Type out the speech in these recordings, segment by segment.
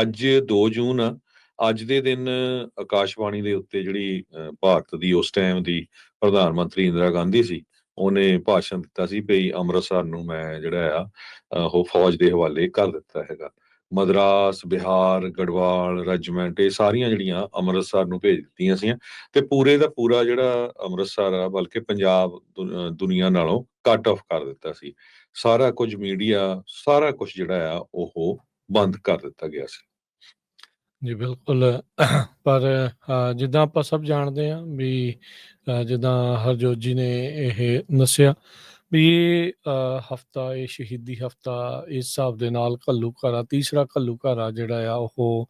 ਅੱਜ 2 ਜੂਨ ਆ। ਅੱਜ ਦੇ ਦਿਨ ਆਕਾਸ਼ਵਾਣੀ ਦੇ ਉੱਤੇ ਜਿਹੜੀ ਭਾਰਤ ਦੀ ਉਸ ਟਾਈਮ ਦੀ ਪ੍ਰਧਾਨ ਮੰਤਰੀ ਇੰਦਰਾ ਗਾਂਧੀ ਸੀ ਉਹਨੇ ਭਾਸ਼ਣ ਦਿੱਤਾ ਸੀ ਵੀ ਅੰਮ੍ਰਿਤਸਰ ਨੂੰ ਮੈਂ ਜਿਹੜਾ ਆ ਉਹ ਫੌਜ ਦੇ ਹਵਾਲੇ ਕਰ ਦਿੱਤਾ ਹੈਗਾ। ਮਦਰਾਸ ਬਿਹਾਰ ਗੜਵਾਲ ਰੈਜੀਮੈਂਟ ਇਹ ਸਾਰੀਆਂ ਜਿਹੜੀਆਂ ਅੰਮ੍ਰਿਤਸਰ ਨੂੰ ਭੇਜ ਦਿੱਤੀਆਂ ਸੀ ਤੇ ਪੂਰੇ ਦਾ ਪੂਰਾ ਜਿਹੜਾ ਅੰਮ੍ਰਿਤਸਰ ਆ ਬਲਕਿ ਪੰਜਾਬ ਦੁ- ਅ, ਦੁਨੀਆ ਨਾਲੋਂ ਕੱਟ ਆਫ ਕਰ ਦਿੱਤਾ ਸੀ। ਸਾਰਾ ਕੁਝ ਮੀਡੀਆ ਸਾਰਾ ਕੁਝ ਜਿਹੜਾ ਆ ਉਹ ਬੰਦ ਕਰ ਦਿੱਤਾ ਗਿਆ ਸੀ। ਜੀ ਬਿਲਕੁਲ। ਪਰ ਜਿੱਦਾਂ ਆਪਾਂ ਸਭ ਜਾਣਦੇ ਹਾਂ ਵੀ ਜਿੱਦਾਂ ਹਰਜੋਤ ਜੀ ਨੇ ਇਹ ਦੱਸਿਆ ਵੀ ਇਹ ਹਫਤਾ ਇਹ ਸ਼ਹੀਦੀ ਹਫਤਾ ਇਸ ਹਿਸਾਬ ਦੇ ਨਾਲ ਘੱਲੂ ਘਾਰਾ ਤੀਸਰਾ ਘੱਲੂ ਘਾਰਾ ਜਿਹੜਾ ਆ ਉਹ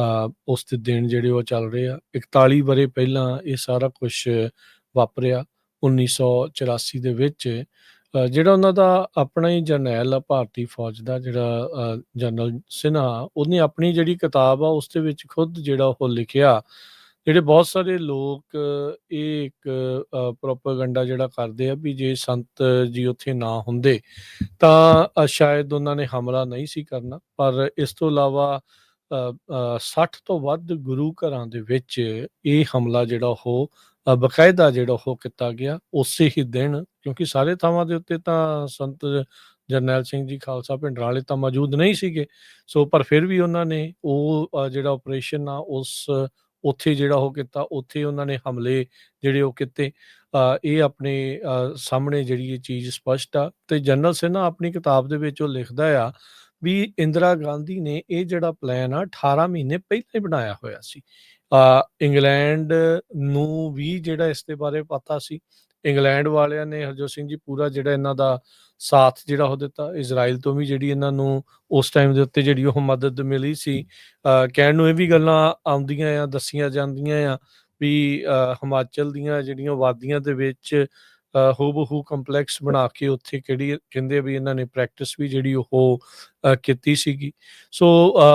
ਅ, ਉਸ ਦੇ ਦਿਨ ਜਿਹੜੇ ਉਹ ਚੱਲ ਰਹੇ ਆ 41 ਬਰੇ ਪਹਿਲਾਂ ਇਹ ਸਾਰਾ ਕੁਝ ਵਾਪਰਿਆ 1984 ਦੇ ਵਿੱਚ। ਅ, ਜਿਹੜਾ ਉਹਨਾਂ ਦਾ ਆਪਣਾ ਹੀ ਜਰਨੈਲ ਆ ਭਾਰਤੀ ਫੌਜ ਦਾ ਜਿਹੜਾ ਅ, ਜਨਰਲ ਸਿਨਹਾ ਉਹਨੇ ਆਪਣੀ ਜਿਹੜੀ ਕਿਤਾਬ ਆ ਉਸ ਦੇ ਵਿੱਚ ਖੁਦ ਜਿਹੜਾ ਉਹ ਲਿਖਿਆ। ਜਿਹੜੇ ਬਹੁਤ ਸਾਰੇ ਲੋਕ ਇਹ ਇੱਕ ਪ੍ਰੋਪਗੈਂਡਾ ਜਿਹੜਾ ਕਰਦੇ ਆ ਵੀ ਜੇ ਸੰਤ ਜੀ ਉੱਥੇ ਨਾ ਹੁੰਦੇ ਤਾਂ ਅ, ਸ਼ਾਇਦ ਉਹਨਾਂ ਨੇ ਹਮਲਾ ਨਹੀਂ ਸੀ ਕਰਨਾ। ਪਰ ਇਸ ਤੋਂ ਇਲਾਵਾ ਅ, ਅ, 60 ਤੋਂ ਵੱਧ ਗੁਰੂ ਘਰਾਂ ਦੇ ਵਿੱਚ ਇਹ ਹਮਲਾ ਜਿਹੜਾ ਉਹ ਬਕਾਇਦਾ ਜਿਹੜਾ ਉਹ ਕੀਤਾ ਗਿਆ ਉਸੇ ਹੀ ਦਿਨ ਕਿਉਂਕਿ ਸਾਰੇ ਥਾਵਾਂ ਦੇ ਉੱਤੇ ਤਾਂ ਸੰਤ ਜਰਨੈਲ ਸਿੰਘ ਜੀ ਖਾਲਸਾ ਭਿੰਡਰਾਂ ਵਾਲੇ ਤਾਂ ਮੌਜੂਦ ਨਹੀਂ ਸੀਗੇ। ਸੋ ਪਰ ਫਿਰ ਵੀ ਉਹਨਾਂ ਨੇ ਉਹ ਜਿਹੜਾ ਆਪਰੇਸ਼ਨ ਆ ਉਸ ਉੱਥੇ ਜਿਹੜਾ ਉਹ ਕੀਤਾ ਉੱਥੇ ਉਹਨਾਂ ਨੇ ਹਮਲੇ ਜਿਹੜੇ ਉਹ ਕੀਤੇ। ਅ, ਇਹ ਆਪਣੇ ਅ, ਸਾਹਮਣੇ ਜਿਹੜੀ ਇਹ ਚੀਜ਼ ਸਪਸ਼ਟ ਆ। ਤੇ ਜਨਰਲ ਸਿਨਹਾ ਆਪਣੀ ਕਿਤਾਬ ਦੇ ਵਿੱਚ ਉਹ ਲਿਖਦਾ ਆ ਵੀ ਇੰਦਰਾ ਗਾਂਧੀ ਨੇ ਇਹ ਜਿਹੜਾ ਪਲਾਨ ਆ 18 ਮਹੀਨੇ ਪਹਿਲਾਂ ਹੀ ਬਣਾਇਆ ਹੋਇਆ ਸੀ। ਇੰਗਲੈਂਡ ਨੂੰ ਵੀ ਜਿਹੜਾ ਇਸ ਦੇ ਬਾਰੇ ਪਤਾ ਸੀ ਇੰਗਲੈਂਡ ਵਾਲਿਆਂ ਨੇ ਹਰਜੋਤ ਸਿੰਘ ਜੀ ਪੂਰਾ ਜਿਹੜਾ ਇਹਨਾਂ ਦਾ ਸਾਥ ਜਿਹੜਾ ਉਹ ਦਿੱਤਾ ਇਜ਼ਰਾਈਲ ਤੋਂ ਵੀ ਜਿਹੜੀ ਇਹਨਾਂ ਨੂੰ ਉਸ ਟਾਈਮ ਦੇ ਉੱਤੇ ਜਿਹੜੀ ਉਹ ਮਦਦ ਮਿਲੀ ਸੀ ਅ, ਕਹਿਣ ਨੂੰ ਇਹ ਵੀ ਗੱਲਾਂ ਆਉਂਦੀਆਂ ਆ ਦੱਸੀਆਂ ਜਾਂਦੀਆਂ ਆ ਵੀ ਅ, ਹਿਮਾਚਲ ਦੀਆਂ ਜਿਹੜੀਆਂ ਵਾਦੀਆਂ ਦੇ ਵਿੱਚ ਹੂਬਹੂ ਕੰਪਲੈਕਸ ਬਣਾ ਕੇ ਉੱਥੇ ਕਿਹੜੀ ਕਹਿੰਦੇ ਵੀ ਇਹਨਾਂ ਨੇ ਪ੍ਰੈਕਟਿਸ ਵੀ ਜਿਹੜੀ ਉਹ ਕੀਤੀ ਸੀਗੀ। ਸੋ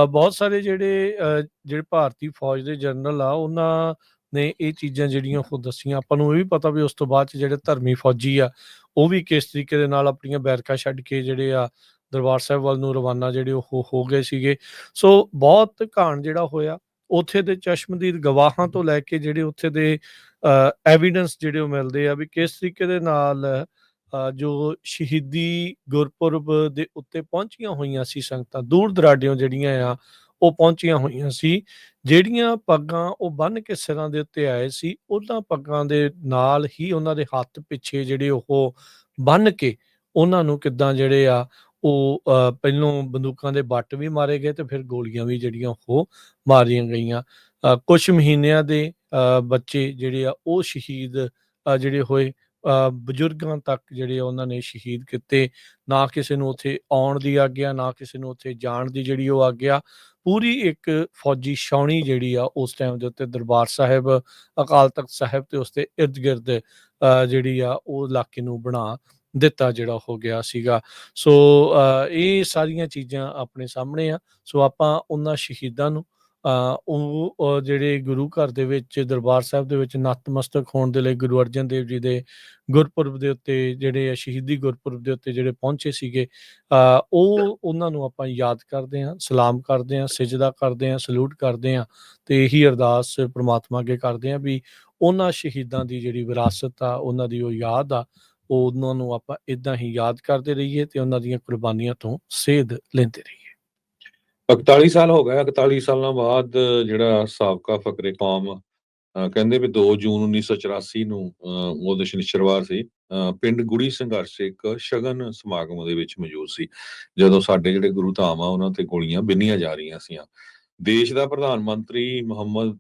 ਬਹੁਤ ਸਾਰੇ ਜਿਹੜੇ ਜਿਹੜੇ ਭਾਰਤੀ ਫੌਜ ਦੇ ਜਨਰਲ ਆ, ਉਹਨਾਂ ਨੇ ਇਹ ਚੀਜ਼ਾਂ ਜਿਹੜੀਆਂ ਉਹ ਦੱਸੀਆਂ। ਆਪਾਂ ਨੂੰ ਇਹ ਵੀ ਪਤਾ ਵੀ ਉਸ ਤੋਂ ਬਾਅਦ ਚ ਜਿਹੜੇ ਧਰਮੀ ਫੌਜੀ ਆ, ਉਹ ਵੀ ਕਿਸ ਤਰੀਕੇ ਦੇ ਨਾਲ ਆਪਣੀਆਂ ਬੈਰਕਾਂ ਛੱਡ ਕੇ ਜਿਹੜੇ ਆ, ਦਰਬਾਰ ਸਾਹਿਬ ਵੱਲ ਨੂੰ ਰਵਾਨਾ ਜਿਹੜੇ ਉਹ ਹੋ ਗਏ ਸੀਗੇ। ਸੋ ਬਹੁਤ ਘਾਣ ਜਿਹੜਾ ਹੋਇਆ। ਉੱਥੇ ਦੇ ਚਸ਼ਮਦੀਦ ਗਵਾਹਾਂ ਤੋਂ ਲੈ ਕੇ ਜਿਹੜੇ ਉੱਥੇ ਦੇ ਐਵੀਡੈਂਸ ਜਿਹੜੇ ਉਹ ਮਿਲਦੇ ਆ ਵੀ ਕਿਸ ਤਰੀਕੇ ਦੇ ਨਾਲ ਜੋ ਸ਼ਹੀਦੀ ਗੁਰਪੁਰਬ ਦੇ ਉੱਤੇ ਪਹੁੰਚੀਆਂ ਹੋਈਆਂ ਸੀ ਸੰਗਤਾਂ, ਦੂਰ ਦਰਾਡਿਓਂ ਜਿਹੜੀਆਂ ਆ, ਉਹ ਪਹੁੰਚੀਆਂ ਹੋਈਆਂ ਸੀ। ਜਿਹੜੀਆਂ ਪੱਗਾਂ ਉਹ ਬੰਨ ਕੇ ਸਿਰਾਂ ਦੇ ਉੱਤੇ ਆਏ ਸੀ, ਉਹਨਾਂ ਪੱਗਾਂ ਦੇ ਨਾਲ ਹੀ ਉਹਨਾਂ ਦੇ ਹੱਥ ਪਿੱਛੇ ਜਿਹੜੇ ਉਹ ਬੰਨ ਕੇ ਉਹਨਾਂ ਨੂੰ ਕਿੱਦਾਂ ਜਿਹੜੇ ਆ ਉਹ ਅ, ਪਹਿਲੋਂ ਬੰਦੂਕਾਂ ਦੇ ਬੱਟ ਵੀ ਮਾਰੇ ਗਏ ਤੇ ਫਿਰ ਗੋਲੀਆਂ ਵੀ ਜਿਹੜੀਆਂ ਉਹ ਮਾਰੀਆਂ ਗਈਆਂ। ਕੁਝ ਮਹੀਨਿਆਂ ਦੇ ਅ, ਬੱਚੇ ਜਿਹੜੇ ਆ ਉਹ ਸ਼ਹੀਦ ਜਿਹੜੇ ਹੋਏ ਅ, ਬਜ਼ੁਰਗਾਂ ਤੱਕ ਜਿਹੜੇ ਆ ਉਹਨਾਂ ਨੇ ਸ਼ਹੀਦ ਕੀਤੇ। ਨਾ ਕਿਸੇ ਨੂੰ ਉੱਥੇ ਆਉਣ ਦੀ ਆਗਿਆ ਨਾ ਕਿਸੇ ਨੂੰ ਉੱਥੇ ਜਾਣ ਦੀ ਜਿਹੜੀ ਉਹ ਆਗਿਆ। ਪੂਰੀ ਇੱਕ ਫੌਜੀ ਛਾਉਣੀ ਜਿਹੜੀ ਆ ਉਸ ਟਾਈਮ ਦੇ ਉੱਤੇ ਦਰਬਾਰ ਸਾਹਿਬ ਅਕਾਲ ਤਖਤ ਸਾਹਿਬ ਤੇ ਉਸ ਦੇ ਇਰਦ ਗਿਰਦ ਅ, ਜਿਹੜੀ ਆ ਉਹ ਇਲਾਕੇ ਨੂੰ ਬਣਾ ਦਿੱਤਾ ਜਿਹੜਾ ਹੋ ਗਿਆ ਸੀਗਾ। ਸੋ ਇਹ ਸਾਰੀਆਂ ਚੀਜ਼ਾਂ ਆਪਣੇ ਸਾਹਮਣੇ ਆ। ਸੋ ਆਪਾਂ ਉਹਨਾਂ ਸ਼ਹੀਦਾਂ ਨੂੰ ਉਹ ਜਿਹੜੇ ਗੁਰੂ ਘਰ ਦੇ ਵਿੱਚ ਦਰਬਾਰ ਸਾਹਿਬ ਦੇ ਵਿੱਚ ਨਤਮਸਤਕ ਹੋਣ ਦੇ ਲਈ ਗੁਰੂ ਅਰਜਨ ਦੇਵ ਜੀ ਦੇ ਗੁਰਪੁਰਬ ਦੇ ਉੱਤੇ ਜਿਹੜੇ ਆ ਸ਼ਹੀਦੀ ਗੁਰਪੁਰਬ ਦੇ ਉੱਤੇ ਜਿਹੜੇ ਪਹੁੰਚੇ ਸੀਗੇ ਅ, ਉਹ ਉਹਨਾਂ ਨੂੰ ਆਪਾਂ ਯਾਦ ਕਰਦੇ ਹਾਂ ਸਲਾਮ ਕਰਦੇ ਹਾਂ ਸਜਦਾ ਕਰਦੇ ਹਾਂ ਸਲੂਟ ਕਰਦੇ ਹਾਂ ਤੇ ਇਹੀ ਅਰਦਾਸ ਪ੍ਰਮਾਤਮਾ ਅੱਗੇ ਕਰਦੇ ਹਾਂ ਵੀ ਉਹਨਾਂ ਸ਼ਹੀਦਾਂ ਦੀ ਜਿਹੜੀ ਵਿਰਾਸਤ ਆ ਉਹਨਾਂ ਦੀ ਉਹ ਯਾਦ ਆ ਉਹਨਾਂ ਨੂੰ ਆਪਾਂ ਇਦਾਂ ਹੀ ਯਾਦ ਕਰਦੇ ਰਹੀਏ ਤੇ ਉਹਨਾਂ ਦੀਆਂ ਕੁਰਬਾਨੀਆਂ ਤੋਂ ਸੇਧ ਲੈਂਦੇ ਰਹੀਏ। 41 ਸਾਲ ਹੋ ਗਏ 41 ਸਾਲਾਂ ਬਾਅਦ ਜਿਹੜਾ ਸਾਬਕਾ ਫਕਰੇ ਕੌਮ ਕਹਿੰਦੇ ਵੀ 2 ਜੂਨ 1984 ਨੂੰ ਅ, ਉਹਦੇ ਸ਼ਨੀਚਰਵਾਰ ਸੀ ਅ, ਪਿੰਡ ਗੁੜੀ ਸੰਘਰਸ਼ ਇੱਕ ਸ਼ਗਨ ਸਮਾਗਮ ਦੇ ਵਿੱਚ ਮੌਜੂਦ ਸੀ। ਜਦੋਂ ਸਾਡੇ ਜਿਹੜੇ ਗੁਰੂ ਧਾਮ ਆ ਉਹਨਾਂ ਤੇ ਗੋਲੀਆਂ ਬਿੰਨੀਆਂ ਜਾ ਰਹੀਆਂ ਸੀਆਂ। ਦੇਸ਼ ਦਾ ਪ੍ਰਧਾਨ ਮੰਤਰੀ ਮੁਹੰਮਦ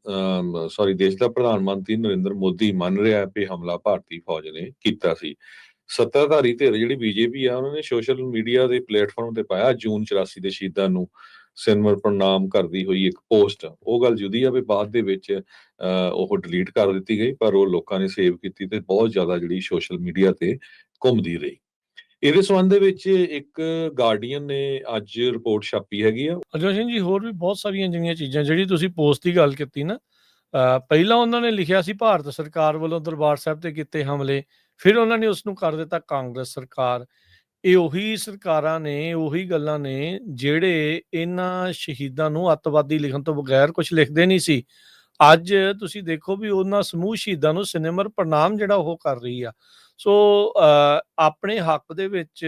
ਸੌਰੀ ਦੇਸ਼ ਦਾ ਪ੍ਰਧਾਨ ਮੰਤਰੀ ਨਰਿੰਦਰ ਮੋਦੀ ਮੰਨ ਰਿਹਾ ਹੈ ਕਿ ਹਮਲਾ ਭਾਰਤੀ ਫੌਜ ਨੇ ਕੀਤਾ ਸੀ। ਸੱਤਾਧਾਰੀ ਧਿਰ ਜਿਹੜੀ ਬੀਜੇਪੀ ਆ ਉਹਨਾਂ ਨੇ ਸੋਸ਼ਲ ਮੀਡੀਆ ਦੇ ਪਲੇਟਫਾਰਮ ਤੇ ਪਾਇਆ ਜੂਨ 84 ਦੇ ਸ਼ਹੀਦਾਂ ਨੂੰ। ਸਿਨਮਰ ਪ੍ਰਣਾਮ ਕਰਦੀ ਹੋਈ ਇੱਕ ਪੋਸਟ ਉਹ ਗੱਲ ਜੁਦੀ ਆ ਵੀ ਬਾਅਦ ਦੇ ਵਿੱਚ ਅਹ, ਉਹ ਡਿਲੀਟ ਕਰ ਦਿੱਤੀ ਗਈ ਪਰ ਉਹ ਲੋਕਾਂ ਨੇ ਸੇਵ ਕੀਤੀ ਤੇ ਬਹੁਤ ਜ਼ਿਆਦਾ ਜਿਹੜੀ ਸੋਸ਼ਲ ਮੀਡੀਆ ਤੇ ਘੁੰਮਦੀ ਰਹੀ। ਇਹਦੇ ਸੰਬੰਧ ਦੇ ਵਿੱਚ ਇੱਕ ਗਾਰਡੀਅਨ ਨੇ ਅੱਜ ਰਿਪੋਰਟ ਛਾਪੀ ਹੈਗੀ ਆ ਅਜੋ ਸਿੰਘ ਜੀ ਹੋਰ ਵੀ ਬਹੁਤ ਸਾਰੀਆਂ ਜਿਹੜੀਆਂ ਚੀਜ਼ਾਂ ਜਿਹੜੀ ਤੁਸੀਂ ਪੋਸਟ ਦੀ ਗੱਲ ਕੀਤੀ ਨਾ ਪਹਿਲਾਂ ਉਹਨਾਂ ਨੇ ਲਿਖਿਆ ਸੀ ਭਾਰਤ ਸਰਕਾਰ ਵੱਲੋਂ ਦਰਬਾਰ ਸਾਹਿਬ ਤੇ ਕੀਤੇ ਹਮਲੇ ਫਿਰ ਉਹਨਾਂ ਨੇ ਉਸ ਨੂੰ ਕਰ ਦਿੱਤਾ ਕਾਂਗਰਸ ਸਰਕਾਰ ਇਹ ਉਹੀ ਸਰਕਾਰਾਂ ਨੇ, ਉਹੀ ਗੱਲਾਂ ਨੇ ਜਿਹੜੇ ਇਹਨਾਂ ਸ਼ਹੀਦਾਂ ਨੂੰ ਅੱਤਵਾਦੀ ਲਿਖਣ ਤੋਂ ਬਗੈਰ ਕੁਝ ਲਿਖਦੇ ਨਹੀਂ ਸੀ। ਅੱਜ ਤੁਸੀਂ ਦੇਖੋ ਵੀ ਉਹਨਾਂ ਸਮੂਹ ਸ਼ਹੀਦਾਂ ਨੂੰ ਸਿਨੇਮਰ ਪ੍ਰਣਾਮ ਜਿਹੜਾ ਉਹ ਕਰ ਰਹੀ ਆ। ਸੋ ਆਪਣੇ ਹੱਕ ਦੇ ਵਿੱਚ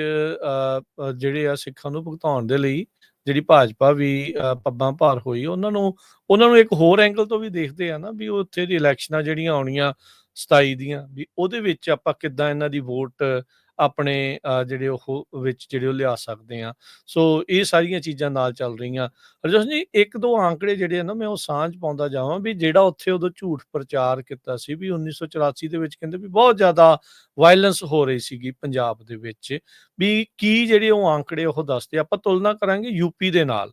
ਅ, ਜਿਹੜੇ ਆ ਸਿੱਖਾਂ ਨੂੰ ਭੁਗਤਾਉਣ ਦੇ ਲਈ ਜਿਹੜੀ ਭਾਜਪਾ ਵੀ ਅ, ਪੱਬਾਂ ਭਾਰ ਹੋਈ ਉਹਨਾਂ ਨੂੰ ਉਹਨਾਂ ਨੂੰ ਇੱਕ ਹੋਰ ਐਂਗਲ ਤੋਂ ਵੀ ਦੇਖਦੇ ਆ ਨਾ ਵੀ ਉੱਥੇ ਦੀ ਇਲੈਕਸ਼ਨਾਂ ਜਿਹੜੀਆਂ ਆਉਣੀਆਂ 27 ਦੀਆਂ ਵੀ ਉਹਦੇ ਵਿੱਚ ਆਪਾਂ ਕਿੱਦਾਂ ਇਹਨਾਂ ਦੀ ਵੋਟ ਆਪਣੇ ਜਿਹੜੇ ਉਹ ਵਿੱਚ ਜਿਹੜੇ ਉਹ ਲਿਆ ਸਕਦੇ ਆ ਸੋ ਇਹ ਸਾਰੀਆਂ ਚੀਜ਼ਾਂ ਨਾਲ ਚੱਲ ਰਹੀਆਂ। ਰਜੋਸ਼ ਜੀ, ਇੱਕ ਦੋ ਆંકੜੇ ਜਿਹੜੇ ਆ ਨਾ, ਮੈਂ ਉਹ ਸਾਂਝ ਪਾਉਂਦਾ ਜਾਵਾਂ ਵੀ ਜਿਹੜਾ ਉੱਥੇ ਉਦੋਂ ਝੂਠ ਪ੍ਰਚਾਰ ਕੀਤਾ ਸੀ ਵੀ 1984 ਦੇ ਵਿੱਚ ਕਹਿੰਦੇ ਵੀ ਬਹੁਤ ਜ਼ਿਆਦਾ ਵਾਇਲੈਂਸ ਹੋ ਰਹੀ ਸੀਗੀ ਪੰਜਾਬ ਦੇ ਵਿੱਚ। ਵੀ ਕੀ ਜਿਹੜੇ ਉਹ ਆંકੜੇ ਉਹ ਦੱਸਦੇ ਆਪਾਂ ਤੁਲਨਾ ਕਰਾਂਗੇ ਯੂਪੀ ਦੇ ਨਾਲ।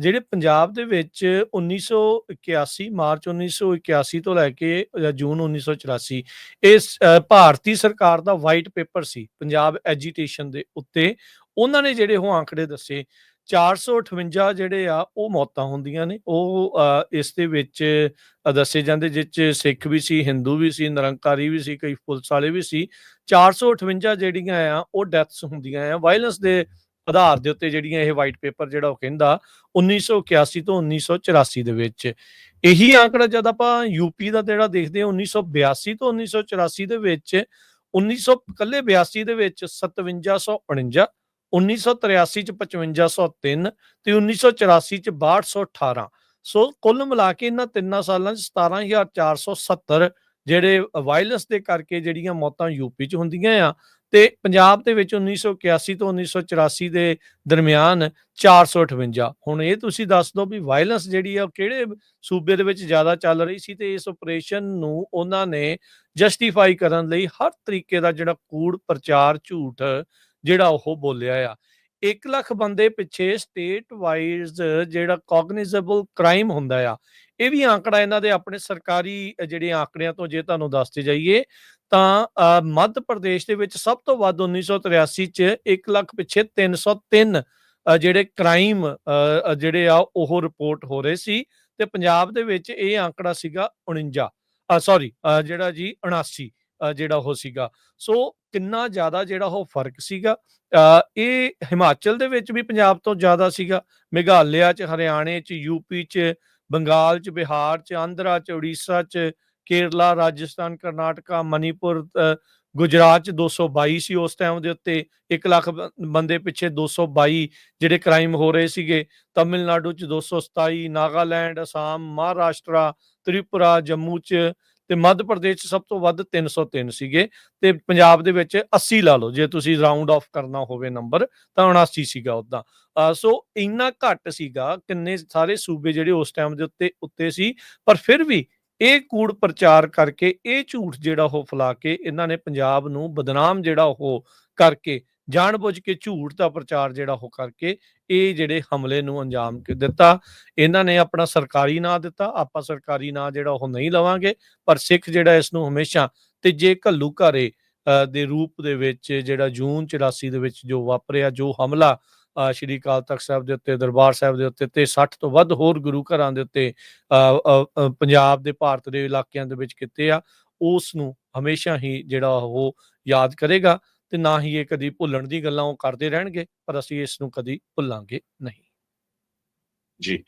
ਜਿਹੜੇ ਪੰਜਾਬ ਦੇ ਵਿੱਚ 1981 ਮਾਰਚ 1981 ਤੋਂ ਲੈ ਕੇ ਜੂਨ 1984 ਇਸ ਅ, ਭਾਰਤੀ ਸਰਕਾਰ ਦਾ ਵਾਈਟ ਪੇਪਰ ਸੀ ਪੰਜਾਬ ਐਜੀਟੇਸ਼ਨ ਦੇ ਉੱਤੇ। ਉਹਨਾਂ ਨੇ ਜਿਹੜੇ ਉਹ ਆંકੜੇ ਦੱਸੇ 458 ਜਿਹੜੇ ਆ ਉਹ ਮੌਤਾਂ ਹੁੰਦੀਆਂ ਨੇ। ਉਹ ਅ, ਇਸ ਦੇ ਵਿੱਚ ਦੱਸੇ ਜਾਂਦੇ ਜਿਸ 'ਚ ਸਿੱਖ ਵੀ ਸੀ ਹਿੰਦੂ ਵੀ ਸੀ ਨਿਰੰਕਾਰੀ ਵੀ ਸੀ ਕਈ ਪੁਲਿਸ ਵਾਲੇ ਵੀ ਸੀ। 458 ਜਿਹੜੀਆਂ ਆ ਉਹ ਡੈਥਸ ਹੁੰਦੀਆਂ ਆ। ਵਾਇਲੈਂਸ ਦੇ ਆਧਾਰ ਦੇ ਉੱਤੇ ਜਿਹੜੀਆਂ ਇਹ ਵਾਈਟ ਪੇਪਰ ਜਿਹੜਾ ਉਹ ਕਹਿੰਦਾ 1981 ਤੋਂ 1984 ਦੇ ਵਿੱਚ। ਇਹੀ ਆંકੜਾ ਜਦ ਆਪਾਂ ਯੂਪੀ ਦਾ ਜਿਹੜਾ ਦੇਖਦੇ ਹਾਂ 1982 ਤੋਂ 1984 ਦੇ ਵਿੱਚ 1900 ਕੱਲੇ 82 ਦੇ ਵਿੱਚ 5749 1983 ਚ 5503 ਤੇ 1984 ਚ 6218 ਸੋ ਕੁੱਲ ਮਿਲਾ ਕੇ ਇਹਨਾਂ ਤਿੰਨਾਂ ਸਾਲਾਂ ਚ 17470 ਜਿਹੜੇ ਵਾਇਲੈਂਸ ਦੇ ਕਰਕੇ ਜਿਹੜੀਆਂ ਮੌਤਾਂ ਯੂਪੀ ਚ ਹੁੰਦੀਆਂ ਆ ਤੇ ਪੰਜਾਬ ਦੇ ਵਿੱਚ 1981 ਤੋਂ 1984 ਦੇ ਦਰਮਿਆਨ 458 ਹੁਣ ਇਹ ਤੁਸੀਂ ਦੱਸ ਦਿਓ ਵੀ ਵਾਇਲੈਂਸ ਜਿਹੜੀ ਆ, ਉਹ ਕਿਹੜੇ ਸੂਬੇ ਦੇ ਵਿੱਚ ਜ਼ਿਆਦਾ ਚੱਲ ਰਹੀ ਸੀ ਤੇ ਇਸ ਆਪਰੇਸ਼ਨ ਨੂੰ ਉਹਨਾਂ ਨੇ ਜਸਟੀਫਾਈ ਕਰਨ ਲਈ ਹਰ ਤਰੀਕੇ ਦਾ ਜਿਹੜਾ ਕੂੜ ਪ੍ਰਚਾਰ ਝੂਠ ਜਿਹੜਾ ਉਹ ਬੋਲਿਆ ਆ। 1 ਲੱਖ ਬੰਦੇ ਪਿੱਛੇ ਸਟੇਟ ਵਾਈਜ਼ ਜਿਹੜਾ ਕੋਗਨੀਜ਼ੇਬਲ ਕ੍ਰਾਈਮ ਹੁੰਦਾ ਆ, ਇਹ ਵੀ ਆંકੜਾ ਇਹਨਾਂ ਦੇ ਆਪਣੇ ਸਰਕਾਰੀ ਜਿਹੜੇ ਆંકੜਿਆਂ ਤੋਂ ਜੇ ਤੁਹਾਨੂੰ ਦੱਸਦੇ ਜਾਈਏ ਤਾਂ ਮੱਧ ਪ੍ਰਦੇਸ਼ ਦੇ ਵਿੱਚ ਸਭ ਤੋਂ ਵੱਧ 1983 ਚ 1 ਲੱਖ ਪਿੱਛੇ 303 ਅ, ਜਿਹੜੇ ਕ੍ਰਾਈਮ ਜਿਹੜੇ ਆ ਉਹ ਰਿਪੋਰਟ ਹੋ ਰਹੇ ਸੀ ਤੇ ਪੰਜਾਬ ਦੇ ਵਿੱਚ ਇਹ ਆંકੜਾ ਸੀਗਾ 49 ਸੌਰੀ ਜਿਹੜਾ ਜੀ 79 ਜਿਹੜਾ ਉਹ ਸੀਗਾ। ਸੋ ਕਿੰਨਾ ਜ਼ਿਆਦਾ ਜਿਹੜਾ ਉਹ ਫ਼ਰਕ ਸੀਗਾ ਇਹ ਹਿਮਾਚਲ ਦੇ ਵਿੱਚ ਵੀ ਪੰਜਾਬ ਤੋਂ ਜ਼ਿਆਦਾ ਸੀਗਾ ਮੇਘਾਲਿਆ ਚ ਹਰਿਆਣੇ ਚ ਯੂਪੀ ਚ ਬੰਗਾਲ ਚ ਬਿਹਾਰ ਚ ਆਂਧਰਾ ਚ ਉੜੀਸਾ ਚ ਕੇਰਲਾ, ਰਾਜਸਥਾਨ, ਕਰਨਾਟਕਾ, ਮਨੀਪੁਰ ਗੁਜਰਾਤ ਚ 222 ਸੀ ਉਸ ਟਾਈਮ ਦੇ ਉੱਤੇ। 1 ਲੱਖ ਬ- ਬੰਦੇ ਪਿੱਛੇ 222 ਜਿਹੜੇ ਕ੍ਰਾਈਮ ਹੋ ਰਹੇ ਸੀਗੇ। ਤਾਮਿਲਨਾਡੂ ਚ 227 ਨਾਗਾਲੈਂਡ, ਅਸਾਮ, ਮਹਾਰਾਸ਼ਟਰਾ, ਤ੍ਰਿਪੁਰਾ, ਜੰਮੂ ਚ ਤੇ ਮੱਧ ਪ੍ਰਦੇਸ਼ 'ਚ ਸਭ ਤੋਂ ਵੱਧ 303 ਸੀਗੇ। ਤੇ ਪੰਜਾਬ ਦੇ ਵਿੱਚ 80 ਲਾ ਲਓ, ਜੇ ਤੁਸੀਂ ਰਾਉਂਡ ਆਫ ਕਰਨਾ ਹੋਵੇ ਨੰਬਰ ਤਾਂ 79 ਸੀਗਾ ਉਦਾਂ। ਸੋ ਇੰਨਾ ਘੱਟ ਸੀਗਾ, ਕਿੰਨੇ ਸਾਰੇ ਸੂਬੇ ਜਿਹੜੇ ਉਸ ਟਾਈਮ ਦੇ ਉੱਤੇ ਉੱਤੇ ਸੀ। ਪਰ ਫਿਰ ਵੀ ਇਹ ਕੂੜ ਪ੍ਰਚਾਰ ਕਰਕੇ, ਇਹ ਝੂਠ ਜਿਹੜਾ ਉਹ ਫੈਲਾ ਕੇ ਇਹਨਾਂ ਨੇ ਪੰਜਾਬ ਨੂੰ ਬਦਨਾਮ ਜਿਹੜਾ ਉਹ ਕਰਕੇ, ਜਾਣਬੁੱਝ ਕੇ ਝੂਠ ਦਾ ਪ੍ਰਚਾਰ ਜਿਹੜਾ ਉਹ ਕਰਕੇ ਇਹ ਜਿਹੜੇ ਹਮਲੇ ਨੂੰ ਅੰਜਾਮ ਕ- ਦਿੱਤਾ। ਇਹਨਾਂ ਨੇ ਆਪਣਾ ਸਰਕਾਰੀ ਨਾਂ ਦਿੱਤਾ। ਆਪਾਂ ਸਰਕਾਰੀ ਨਾਂ ਜਿਹੜਾ ਉਹ ਨਹੀਂ ਲਵਾਂਗੇ, ਪਰ ਸਿੱਖ ਜਿਹੜਾ ਇਸ ਨੂੰ ਹਮੇਸ਼ਾ ਤੀਜੇ ਘੱਲੂ ਘਾਰੇ ਦੇ ਰੂਪ ਦੇ ਵਿੱਚ ਜਿਹੜਾ ਜੂਨ 84 ਦੇ ਵਿੱਚ ਜੋ ਵਾਪਰਿਆ, ਜੋ ਹਮਲਾ ਸ਼੍ਰੀ ਅਕਾਲ ਤਖਤ ਸਾਹਿਬ ਦੇ ਉੱਤੇ ਦਰਬਾਰ ਸਾਹਿਬ ਦੇ ਉੱਤੇ ਤੇ 60 ਤੋਂ ਵੱਧ ਹੋਰ ਗੁਰੂ ਘਰਾਂ ਦੇ ਉੱਤੇ ਅ, ਪੰਜਾਬ ਦੇ ਭਾਰਤ ਦੇ ਇਲਾਕਿਆਂ ਦੇ ਵਿੱਚ ਕੀਤੇ ਆ ਉਸ ਨੂੰ ਹਮੇਸ਼ਾ ਹੀ ਜਿਹੜਾ ਉਹ ਯਾਦ ਕਰੇਗਾ ਤੇ ਨਾ ਹੀ ਇਹ ਕਦੀ ਭੁੱਲਣ ਦੀ ਗੱਲਾਂ ਉਹ ਕਰਦੇ ਰਹਿਣਗੇ ਪਰ ਅਸੀਂ ਇਸ ਨੂੰ ਕਦੀ ਭੁੱਲਾਂਗੇ ਨਹੀਂ। ਜੀ।